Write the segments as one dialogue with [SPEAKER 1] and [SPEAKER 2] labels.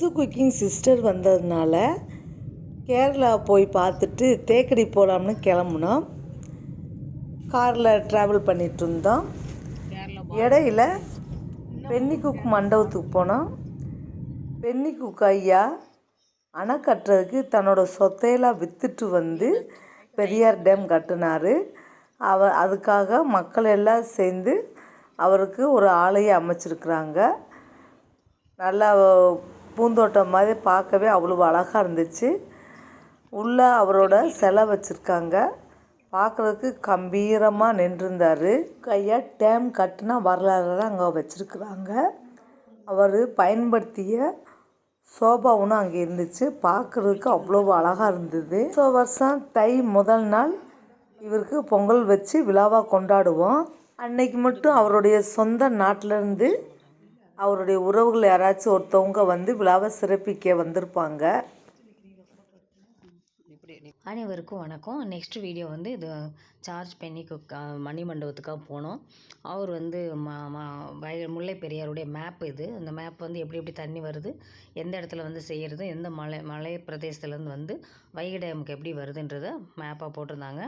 [SPEAKER 1] சு cooking sister வந்ததுனால கேரளா போய் பார்த்துட்டு தேக்கடி போகலாம்னு கிளம்புனோம். காரில் ட்ராவல் பண்ணிட்டு இருந்தோம் இடையில பென்னிக்குக் மண்டபத்துக்கு போனோம். பென்னிக்குக் ஐயா அணை கட்டுறதுக்கு தன்னோட சொத்தையெல்லாம் விற்றுட்டு வந்து பெரியார் டேம் கட்டினார். அவ அதுக்காக மக்கள் எல்லாம் சேர்ந்து அவருக்கு ஒரு ஆலையை அமைச்சிருக்கிறாங்க. நல்லா பூந்தோட்டம் மாதிரி பார்க்கவே அவ்வளோ அழகாக இருந்துச்சு. உள்ளே அவரோட சிலை வச்சுருக்காங்க. பார்க்குறதுக்கு கம்பீரமாக நின்றுருந்தார். கையாக டேம் கட்டினா வரலாறு அங்கே வச்சுருக்குறாங்க. அவர் பயன்படுத்திய சோபா ஒன்று அங்கே இருந்துச்சு. பார்க்குறதுக்கு அவ்வளோ அழகாக இருந்தது. ஸோ வருஷம் தை முதல் நாள் இவருக்கு பொங்கல் வச்சு விழாவாக கொண்டாடுவோம். அன்னைக்கு மட்டும் அவருடைய சொந்த நாட்டிலேருந்து அவருடைய உறவுகள் யாராச்சும் ஒருத்தவங்க வந்து விழாவை சிறப்பிக்க வந்திருப்பாங்க.
[SPEAKER 2] அனைவருக்கும் வணக்கம். நெக்ஸ்ட் வீடியோ வந்து இது சார்ஜ் பண்ணி மணி மண்டபத்துக்காக போனோம். அவர் வந்து ம வய முல்லை பெரியாருடைய மேப் இது. அந்த மேப் வந்து எப்படி எப்படி தண்ணி வருது எந்த இடத்துல வந்து செய்கிறது எந்த மலை மலை பிரதேசத்துலேருந்து வந்து வைகை டேமுக்கு எப்படி வருதுன்றதை மேப்பாக போட்டிருந்தாங்க.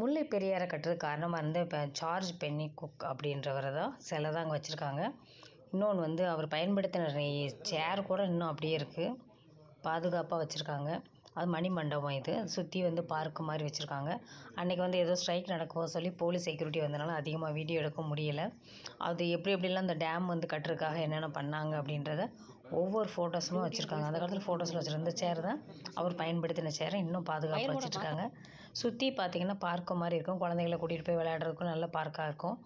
[SPEAKER 2] முல்லை பெரியாரை கட்டுறதுக்கு காரணமாக இருந்த இப்போ சார்ஜ் பென்னி குக் அப்படின்றவரை தான் சிலை தான் அங்கே வச்சுருக்காங்க. இன்னொன்று வந்து அவர் பயன்படுத்தின சேர் கூட இன்னும் அப்படியே இருக்குது பாதுகாப்பாக வச்சுருக்காங்க. அது மணி மண்டபம் இது சுற்றி வந்து பார்க்கு மாதிரி வச்சுருக்காங்க. அன்றைக்கி வந்து ஏதோ ஸ்ட்ரைக் நடக்கும் சொல்லி போலீஸ் செக்யூரிட்டி வந்தனால அதிகமாக வீடியோ எடுக்க முடியலை. அது எப்படி எப்படிலாம் அந்த டேம் வந்து கட்டுறதுக்காக என்னென்ன பண்ணாங்க அப்படின்றத ஒவ்வொரு ஃபோட்டோஸுமே வச்சுருக்காங்க. அந்த காலத்தில் ஃபோட்டோஸில் வச்சுருந்த சேர் தான் அவர் பயன்படுத்தின சேரை இன்னும் பாதுகாப்பாக வச்சுட்ருக்காங்க சுற்றி பார்த்திங்கன்னா பார்க்கு மாதிரி இருக்கும். குழந்தைங்கள கூட்டிகிட்டு போய் விளையாடுறதுக்கும் நல்ல பார்க்காக இருக்கும்.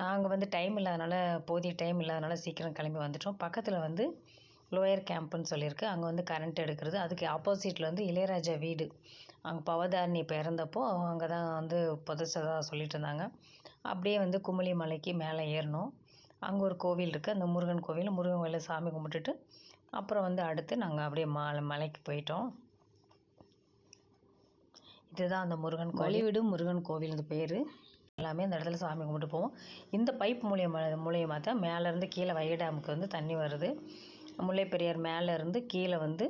[SPEAKER 2] நாங்கள் வந்து டைம் இல்லாதனால போதிய டைம் இல்லாதனால சீக்கிரம் கிளம்பி வந்துட்டோம். பக்கத்தில் வந்து லோயர் கேம்ப்புன்னு சொல்லியிருக்கு. அங்கே வந்து கரண்ட் எடுக்கிறது. அதுக்கு ஆப்போசிட்டில் வந்து இளையராஜா வீடு. அங்கே பவதாரணி பிறந்தப்போ அங்கே தான் வந்து புதைச்சதாக சொல்லிட்டு இருந்தாங்க. அப்படியே வந்து குமளி மலைக்கு மேலே ஏறினோம். அங்கே ஒரு கோவில் இருக்குது அந்த முருகன் கோவில் முருகன் கோயிலில் சாமி கும்பிட்டுட்டு அப்புறம் வந்து அடுத்து நாங்கள் அப்படியே மலை மலைக்கு போயிட்டோம். இதுதான் அந்த முருகன் வழிவிடு முருகன் கோவில் இந்த பேர். எல்லாமே அந்த இடத்துல சாமி கும்பிட்டு போவோம். இந்த பைப் மூலியமாக மூலியமாக தான் மேலேருந்து கீழே வைகை டேமுக்கு வந்து தண்ணி வருது. முல்லை பெரியார் மேலேருந்து கீழே வந்து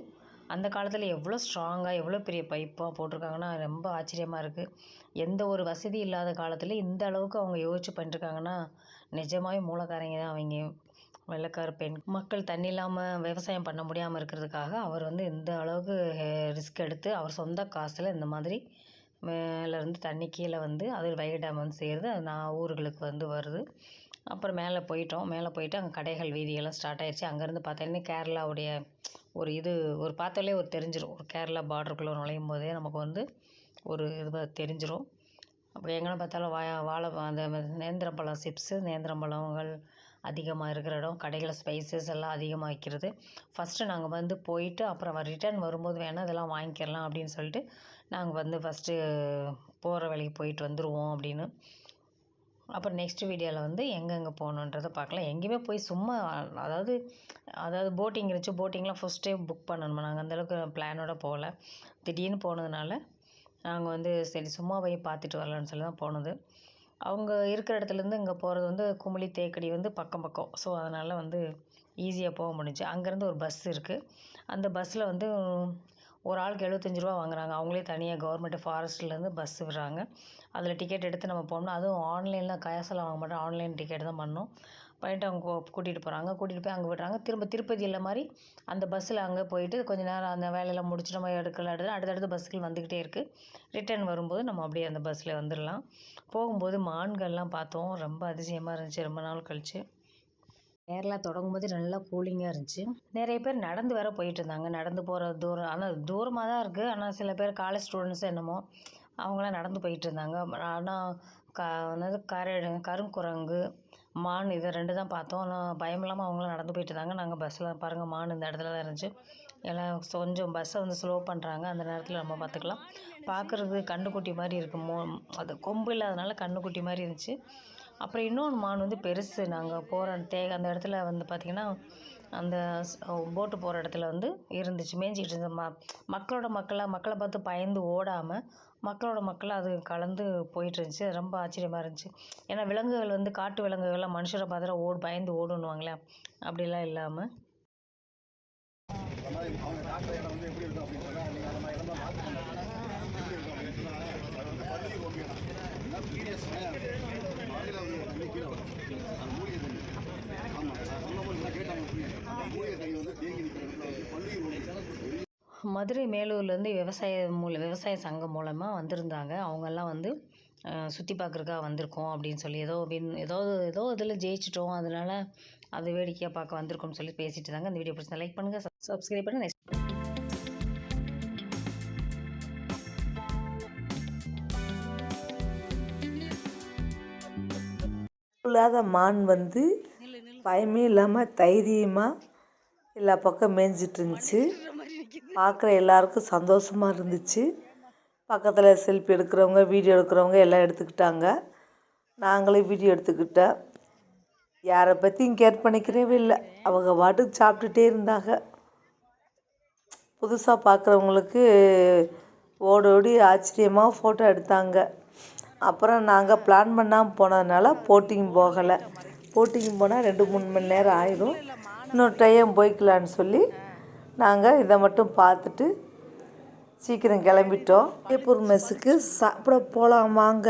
[SPEAKER 2] அந்த காலத்தில் எவ்வளோ ஸ்ட்ராங்காக எவ்வளோ பெரிய பைப்பாக போட்டிருக்காங்கன்னா ரொம்ப ஆச்சரியமாக இருக்குது எந்த ஒரு வசதி இல்லாத காலத்தில் இந்த அளவுக்கு அவங்க யோசிச்சு பண்ணிருக்காங்கன்னா நிஜமாகவே மூலக்காரங்க தான் அவங்க. வெள்ளக்கார பெண். மக்கள் தண்ணி இல்லாமல் விவசாயம் பண்ண முடியாமல் இருக்கிறதுக்காக அவர் வந்து இந்த அளவுக்கு ரிஸ்க் எடுத்து அவர் சொந்த காசில் இந்த மாதிரி மேலேருந்து தண்ணி கீழே வந்து அது வைகை டேம் வந்து சேருது. அது நான் ஊர்களுக்கு வந்து வருது. அப்புறம் மேலே போயிட்டோம். மேலே போயிட்டு அங்கே கடைகள் வீதியெல்லாம் ஸ்டார்ட் ஆயிடுச்சு அங்கேருந்து பார்த்தீங்கன்னா கேரளாவுடைய ஒரு இது ஒரு பார்த்தாலே ஒரு தெரிஞ்சிடும் ஒரு கேரளா பார்டருக்குள்ளே நுழையும் போதே நமக்கு வந்து ஒரு இது தெரிஞ்சிடும் அப்போ எங்கே பார்த்தாலும் வா வாழை அந்த நேந்திரம்பழம் சிப்ஸு நேந்திரம்பழங்கள் அதிகமாக இருக்கிற இடம் கடைகளில் ஸ்பைசஸ் எல்லாம் அதிகமாக வைக்கிறது. ஃபஸ்ட்டு நாங்கள் வந்து போயிட்டு அப்புறம் ரிட்டர்ன் வரும்போது வேணால் இதெல்லாம் வாங்கிக்கலாம் அப்படின்னு சொல்லிட்டு நாங்கள் வந்து ஃபஸ்ட்டு போகிற வேலைக்கு போயிட்டு வந்துடுவோம் அப்படின்னு. அப்புறம் நெக்ஸ்ட் வீடியோவில் வந்து எங்கெங்கே போகணுன்றதை பார்க்கலாம். எங்கேயுமே போய் சும்மா அதாவது அதாவது போட்டிங் இருந்துச்சு போட்டிங்லாம் ஃபஸ்ட்டே புக் பண்ணணுமா? நாங்கள் அந்தளவுக்கு பிளானோட போகல. திடீர்னு போனதுனால நாங்கள் வந்து சரி சும்மா போய் பார்த்துட்டு வரலான்னு சொல்லி தான் போனது. அவங்க இருக்கிற இடத்துலேருந்து இங்கே போகிறது வந்து குமுளி தேக்கடி வந்து பக்கம் பக்கம். ஸோ அதனால் வந்து ஈஸியாக போக முடிஞ்சு. அங்கேருந்து ஒரு பஸ் இருக்குது அந்த பஸ்ஸில் வந்து ஒரு ஆளுக்கு எழுபத்தஞ்சி ரூபா வாங்குறாங்க. அவங்களே தனியாக கவர்மெண்ட் ஃபாரஸ்ட்லேருந்து பஸ் விடுறாங்க. அதில் டிக்கெட் எடுத்து நம்ம போனோம்னா அதுவும் ஆன்லைனில் காசெல்லாம் வாங்க மாட்டோம். ஆன்லைன் டிக்கெட் தான் பண்ணோம். பண்ணிட்டு அவங்க கூட்டிகிட்டு போகிறாங்க கூட்டிகிட்டு போய் அங்கே விடுறாங்க. திரும்ப திருப்பதி இல்லை மாதிரி அந்த பஸ்ஸில் அங்கே போயிட்டு கொஞ்ச நேரம் அந்த வேலையெல்லாம் முடிச்சு நம்ம எடுக்கல எடுத்து பஸ்ஸுகள் வந்துக்கிட்டே இருக்குது ரிட்டர்ன் வரும்போது நம்ம அப்படியே அந்த பஸ்ஸில் வந்துடலாம் போகும்போது மான்கள்லாம் பார்த்தோம். ரொம்ப அதிசயமாக இருந்துச்சு. ரொம்ப நாள் கழிச்சு. கேரளா தொடங்கும் போது நல்லா கூலிங்காக இருந்துச்சு. நிறைய பேர் நடந்து வேற போயிட்டு இருந்தாங்க. நடந்து போகிற தூரம் ஆனால் தூரமாக தான் இருக்குது ஆனால் சில பேர் காலேஜ் ஸ்டூடெண்ட்ஸ் என்னமோ அவங்களாம் நடந்து போயிட்டு இருந்தாங்க. ஆனால் க என்னது கரடு கருங்குரங்கு மான் இதை ரெண்டு தான் பார்த்தோம். ஆனால் பயம் இல்லாமல் அவங்களாம் நடந்து போயிட்டு இருந்தாங்க நாங்கள் பஸ்ஸில் பாருங்கள் மான் இந்த இடத்துல தான் இருந்துச்சு. எல்லாம் கொஞ்சம் பஸ்ஸை வந்து ஸ்லோ பண்ணுறாங்க அந்த நேரத்தில் நம்ம பார்த்துக்கலாம். பார்க்குறது கண்ணுக்குட்டி மாதிரி இருக்கும் மோ அது கொம்பு இல்லாதனால கண்ணுக்குட்டி மாதிரி இருந்துச்சு. அப்புறம் இன்னொன்று மான் வந்து பெருசு. நாங்கள் போகிற தேக அந்த இடத்துல வந்து பார்த்திங்கன்னா அந்த போட்டு போகிற இடத்துல வந்து இருந்துச்சு. மேய்ஞ்சிக்கிட்டு இருந்த ம மக்களோட மக்களாக மக்களை பார்த்து பயந்து ஓடாமல் மக்களோட மக்களாக அது கலந்து போயிட்டு இருந்துச்சு. ரொம்ப ஆச்சரியமாக இருந்துச்சு. ஏன்னா விலங்குகள் வந்து காட்டு விலங்குகள்லாம் மனுஷரை பார்த்துட்டு ஓடு பயந்து ஓடுன்னுவாங்களே அப்படிலாம் இல்லாமல்
[SPEAKER 3] அவங்க டாக்டர் இடம் வந்து எப்படி இருக்கும் அப்படின்னு சொன்னா நீங்க நம்ம இடமா மாத்திக்கணும் எப்படி இருக்கும் அப்படின்னு சொன்னா அது வந்து பள்ளி ஓகே தான் பீரியஸ் வாயில வந்து தண்ணி கீழே வரும் அது மூலிகை தண்ணி ஆமா நான் சொன்னபோது நான் கேட்டாங்க புரியும் அந்த மூலிகை தண்ணி வந்து தேங்கி நிற்கிற இடத்துல வந்து பள்ளி ஓகே
[SPEAKER 2] மதுரை மேலூர்லேருந்து விவசாய மூல விவசாய சங்கம் மூலமாக வந்திருந்தாங்க. அவங்கெல்லாம் வந்து சுற்றி பார்க்குறக்கா வந்திருக்கோம் அப்படின்னு சொல்லி ஏதோ வின் ஏதோ ஏதோ இதில் ஜெயிச்சிட்டோம். அதனால அது வேடிக்கையாக பார்க்க வந்திருக்கோம்னு சொல்லி பேசிட்டு இருந்தாங்க. அந்த வீடியோ பிடிச்சா லைக் பண்ணுங்கள் சப்ஸ்கிரைப் பண்ணுங்கள் நெக்ஸ்ட்
[SPEAKER 1] இல்லாத மான் வந்து பயமே இல்லாமல் தைரியமாக எல்லா பக்கம் மேய்ஞ்சிட்டு இருந்துச்சு. பார்க்குற எல்லாருக்கும் சந்தோஷமாக இருந்துச்சு. பக்கத்தில் செல்ஃபி எடுக்கிறவங்க வீடியோ எடுக்கிறவங்க எல்லாம் எடுத்துக்கிட்டாங்க. நாங்களும் வீடியோ எடுத்துக்கிட்டோம். யாரை பற்றியும் கேர் பண்ணிக்கிறவே இல்லை. அவங்க பாட்டுக்கு சாப்பிட்டுட்டே இருந்தாங்க. புதுசாக பார்க்குறவங்களுக்கு ஓடி ஓடி ஆச்சரியமாக ஃபோட்டோ எடுத்தாங்க. அப்புறம் நாங்கள் பிளான் பண்ணாமல் போனதுனால போட்டிங் போகலை. போட்டிங் போனால் ரெண்டு மூணு மணி நேரம் ஆயிடும் இன்னொரு டைம் போய்க்கலான்னு சொல்லி நாங்கள் இதை மட்டும் பார்த்துட்டு சீக்கிரம் கிளம்பிட்டோம். ஜெயப்பூர் மெஸ்ஸுக்கு சாப்பிட போகலாம் வாங்க